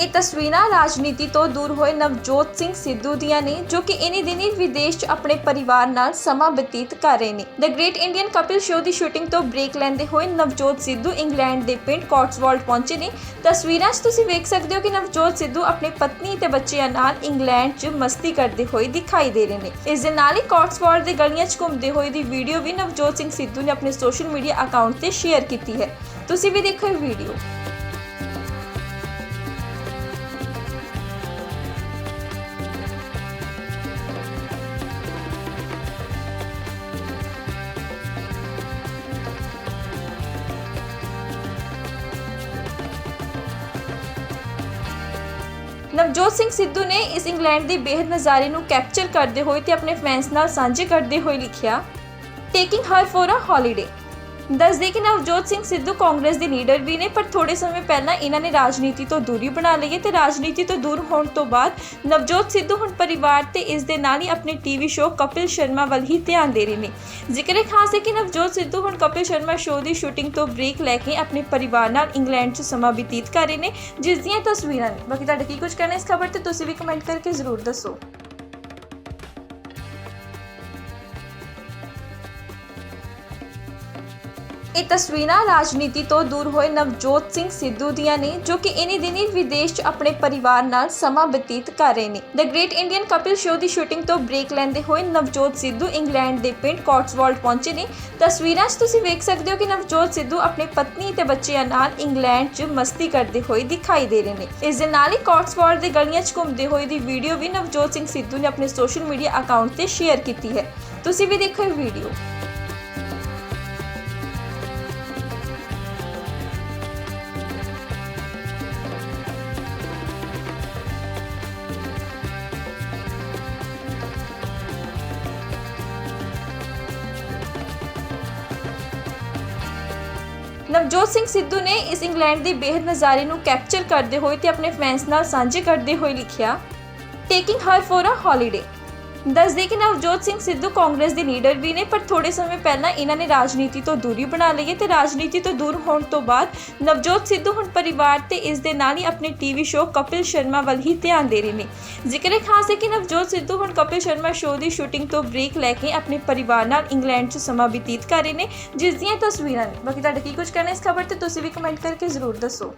ਇਹ ਤਸਵੀਰਾਂ ਰਾਜਨੀਤੀ ਤੋਂ ਦੂਰ ਹੋਏ ਨਵਜੋਤ ਸਿੰਘ ਸਿੱਧੂ ਦੀਆਂ ਨੇ, ਜੋ ਕਿ ਇਨੀ ਦਿਨੀ ਵਿਦੇਸ਼ 'ਚ ਆਪਣੇ ਪਰਿਵਾਰ ਨਾਲ ਸਮਾਂ ਬਤੀਤ ਕਰ ਰਹੇ ਨੇ। The great Indian couple show the shooting ਤੋਂ ਬ੍ਰੇਕ ਲੈਂਦੇ ਹੋਏ ਨਵਜੋਤ ਸਿੱਧੂ ਇੰਗਲੈਂਡ ਦੇ ਪਿੰਡ ਕੋਟਸਵੋਲਡ ਪਹੁੰਚੇ ਨੇ। ਤਸਵੀਰਾਂ 'ਚ ਤੁਸੀਂ ਵੇਖ ਸਕਦੇ ਹੋ ਕਿ ਨਵਜੋਤ ਸਿੱਧੂ ਆਪਣੀ ਪਤਨੀ ਤੇ ਬੱਚਿਆਂ ਨਾਲ ਇੰਗਲੈਂਡ 'ਚ ਮਸਤੀ ਕਰਦੇ ਹੋਏ ਦਿਖਾਈ ਦੇ ਰਹੇ ਨੇ। ਇਸ ਦੇ ਨਾਲ ਹੀ ਕੋਟਸਵੋਲਡ ਦੇ ਗਲੀਆਂ 'ਚ ਘੁੰਮਦੇ ਹੋਏ ਦੀ ਵੀਡੀਓ ਵੀ ਨਵਜੋਤ ਸਿੰਘ ਸਿੱਧੂ ਨੇ ਆਪਣੇ ਸੋਸ਼ਲ ਮੀਡੀਆ ਅਕਾਊਂਟ ਤੇ ਸ਼ੇਅਰ ਕੀਤੀ ਹੈ। ਤੁਸੀਂ ਵੀ ਦੇਖੋ ਇਹ ਵੀਡੀਓ ਨਵਜੋਤ ਸਿੰਘ ਸਿੱਧੂ ਨੇ ਇਸ ਇੰਗਲੈਂਡ ਦੇ ਬੇਹੱਦ ਨਜ਼ਾਰੇ ਨੂੰ ਕੈਪਚਰ ਕਰਦੇ ਹੋਏ ਤੇ ਆਪਣੇ ਫੈਨਸ ਨਾਲ ਸਾਂਝੇ ਕਰਦੇ ਹੋਏ ਲਿਖਿਆ taking her for a holiday ਦੱਸਦੇ ਕਿ ਨਵਜੋਤ ਸਿੰਘ ਸਿੱਧੂ ਕਾਂਗਰਸ ਦੇ ਲੀਡਰ ਵੀ ਨੇ, ਪਰ ਥੋੜੇ ਸਮੇਂ ਪਹਿਲਾਂ ਇਹਨਾਂ ਨੇ ਰਾਜਨੀਤੀ ਤੋਂ ਦੂਰੀ ਬਣਾ ਲਈ ਹੈ ਤੇ ਰਾਜਨੀਤੀ ਤੋਂ ਦੂਰ ਹੋਣ ਤੋਂ ਬਾਅਦ ਨਵਜੋਤ ਸਿੱਧੂ ਹੁਣ ਪਰਿਵਾਰ ਤੇ ਇਸ ਦੇ ਨਾਲ ਹੀ ਆਪਣੇ ਟੀਵੀ ਸ਼ੋਅ ਕਪਿਲ ਸ਼ਰਮਾ ਵੱਲ ਹੀ ਧਿਆਨ ਦੇ ਰਹੇ ਨੇ। ਜ਼ਿਕਰ ਹੈ ਖਾਸ ਹੈ ਕਿ ਨਵਜੋਤ ਸਿੱਧੂ ਹੁਣ ਕਪਿਲ ਸ਼ਰਮਾ ਸ਼ੋਅ ਦੀ ਸ਼ੂਟਿੰਗ ਤੋਂ ਬ੍ਰੇਕ ਲੈ ਕੇ ਆਪਣੇ ਪਰਿਵਾਰ ਨਾਲ ਇੰਗਲੈਂਡ 'ਚ ਸਮਾਂ ਬਤੀਤ ਕਰ ਰਹੇ ਨੇ, ਜਿਸ ਦੀਆਂ ਤਸਵੀਰਾਂ ਨੇ। ਬਾਕੀ ਤੁਹਾਡਾ ਕੀ ਕੁਝ ਕਹਿਣਾ ਇਸ ਖਬਰ ਤੇ ਤੁਸੀਂ ਵੀ ਕਮੈਂਟ ਕਰਕੇ ਜ਼ਰੂਰ ਦੱਸੋ। ਇਹ ਤਸਵੀਰਾਂ ਰਾਜਨੀਤੀ ਤੋਂ ਦੂਰ ਹੋਏ ਨਵਜੋਤ ਸਿੰਘ ਸਿੱਧੂ ਦੀਆਂ ਨੇ, ਜੋ ਕਿ ਇਨੀ ਦਿਨੀ ਵਿਦੇਸ਼ 'ਚ ਆਪਣੇ ਪਰਿਵਾਰ ਨਾਲ ਸਮਾਂ ਬਤੀਤ ਕਰ ਰਹੇ ਨੇ। The great Indian couple show the shooting ਤੋਂ ਬ੍ਰੇਕ ਲੈਂਦੇ ਹੋਏ ਨਵਜੋਤ ਸਿੱਧੂ ਇੰਗਲੈਂਡ ਦੇ ਪਿੰਡ ਕੋਟਸਵੋਲਡ ਪਹੁੰਚੇ ਨੇ। ਤਸਵੀਰਾਂ 'ਚ ਤੁਸੀਂ ਵੇਖ ਸਕਦੇ ਹੋ ਕਿ ਨਵਜੋਤ ਸਿੱਧੂ ਆਪਣੀ ਪਤਨੀ ਤੇ ਬੱਚਿਆਂ ਨਾਲ ਇੰਗਲੈਂਡ 'ਚ ਮਸਤੀ ਕਰਦੇ ਹੋਏ ਦਿਖਾਈ ਦੇ ਰਹੇ ਨੇ। ਇਸ ਦੇ ਨਾਲ ਹੀ ਕੋਟਸਵੋਲਡ ਦੇ ਗਲੀਆਂ 'ਚ ਘੁੰਮਦੇ ਹੋਏ ਦੀ ਵੀਡੀਓ ਵੀ ਨਵਜੋਤ ਸਿੰਘ ਸਿੱਧੂ ਨੇ ਆਪਣੇ ਸੋਸ਼ਲ ਮੀਡੀਆ ਅਕਾਊਂਟ ਤੇ ਸ਼ੇਅਰ ਕੀਤੀ ਹੈ। ਤੁਸੀਂ ਵੀ ਦੇਖੋ ਇਹ ਵੀਡੀਓ ਨਵਜੋਤ ਸਿੰਘ ਸਿੱਧੂ ਨੇ ਇਸ ਇੰਗਲੈਂਡ ਦੇ ਬੇਹੱਦ ਨਜ਼ਾਰੇ ਨੂੰ ਕੈਪਚਰ ਕਰਦੇ ਹੋਏ ਤੇ ਆਪਣੇ ਫੈਨਸ ਨਾਲ ਸਾਂਝੇ ਕਰਦੇ ਹੋਏ ਲਿਖਿਆ taking her for a holiday ਦੱਸਦੇ ਕਿ ਨਵਜੋਤ ਸਿੰਘ ਸਿੱਧੂ ਕਾਂਗਰਸ ਦੇ ਲੀਡਰ ਵੀ ਨੇ, ਪਰ ਥੋੜੇ ਸਮੇਂ ਪਹਿਲਾਂ ਇਹਨਾਂ ਨੇ ਰਾਜਨੀਤੀ ਤੋਂ ਦੂਰੀ ਬਣਾ ਲਈ ਹੈ ਤੇ ਰਾਜਨੀਤੀ ਤੋਂ ਦੂਰ ਹੋਣ ਤੋਂ ਬਾਅਦ ਨਵਜੋਤ ਸਿੱਧੂ ਹੁਣ ਪਰਿਵਾਰ ਤੇ ਇਸ ਦੇ ਨਾਲ ਹੀ ਆਪਣੇ ਟੀਵੀ ਸ਼ੋਅ ਕਪਿਲ ਸ਼ਰਮਾ ਵੱਲ ਹੀ ਧਿਆਨ ਦੇ ਰਹੇ ਨੇ। ਜ਼ਿਕਰ ਹੈ ਖਾਸ ਹੈ ਕਿ ਨਵਜੋਤ ਸਿੱਧੂ ਹੁਣ ਕਪਿਲ ਸ਼ਰਮਾ ਸ਼ੋਅ ਦੀ ਸ਼ੂਟਿੰਗ ਤੋਂ ਬ੍ਰੇਕ ਲੈ ਕੇ ਆਪਣੇ ਪਰਿਵਾਰ ਨਾਲ ਇੰਗਲੈਂਡ 'ਚ ਸਮਾਂ ਬਤੀਤ ਕਰ ਰਹੇ ਨੇ, ਜਿਸ ਦੀਆਂ ਤਸਵੀਰਾਂ ਨੇ। ਬਾਕੀ ਤੁਹਾਡਾ ਕੀ ਕੁਝ ਕਹਿਣਾ ਇਸ ਖਬਰ ਤੇ, ਤੁਸੀਂ ਵੀ ਕਮੈਂਟ ਕਰਕੇ ਜ਼ਰੂਰ ਦੱਸੋ।